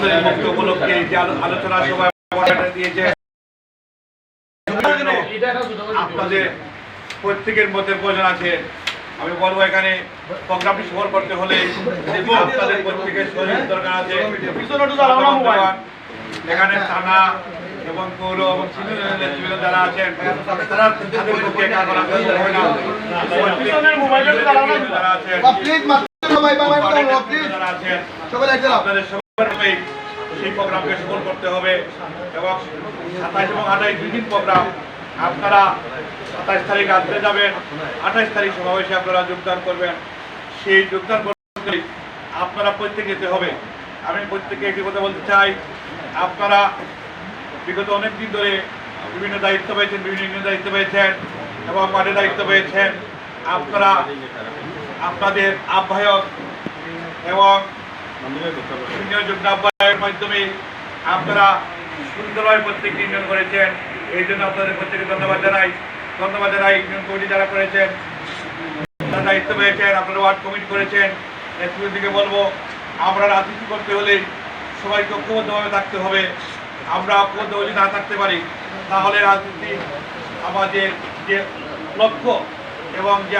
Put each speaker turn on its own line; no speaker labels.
বছরের মুক্ত উপলক্ষে যে আলোচনা সভা দিয়েছে। আপনাদের প্রত্যেকের মধ্যে প্রয়োজন আছে। আমি বলব এখানে প্রোগ্রামটি সফল করতে হলে আপনাদের প্রত্যেকের সহযোগিতা দরকার আছে। এখানে থানা এবং পৌর এবং নেতৃবৃন্দ যারা আছেন তারা। যারা আপনাদের সেই প্রোগ্রামকে সফল করতে হবে এবং সাতাইশ এবং আঠাইশ দুই দিন প্রোগ্রাম। আপনারা সাতাইশ তারিখ রাত্রে যাবেন, আঠাইশ তারিখ সমাবেশে আপনারা যোগদান করবেন। সেই যোগদান করতে আপনারা প্রত্যেকে যেতে হবে। আমি প্রত্যেকে একটি কথা বলতে চাই, আপনারা বিগত অনেক দিন ধরে বিভিন্ন দায়িত্ব পেয়েছেন, বিভিন্ন দায়িত্ব পেয়েছেন এবং মাঠে দায়িত্ব পেয়েছেন। আপনারা, আপনাদের আহ্বায়ক এবং যুগ্ম মাধ্যমে আপনারা সুন্দরভাবে প্রত্যেক ইউনিয়ন করেছেন। এই জন্য আপনাদের প্রত্যেকে ধন্যবাদ জানাই। ধন্যবাদ জানাই ইউনিয়ন কমিটি যারা করেছেন, তারা দায়িত্ব পেয়েছেন, আপনারা ওয়ার্ড কমিটি করেছেন। নেতৃত্বের বলব, আমরা রাজনীতি করতে হলে সবাইকে ঐক্যবদ্ধভাবে থাকতে হবে। আমরা ঐক্যবদ্ধ যদি না থাকতে পারি, তাহলে রাজনীতি আমাদের যে লক্ষ্য এবং যে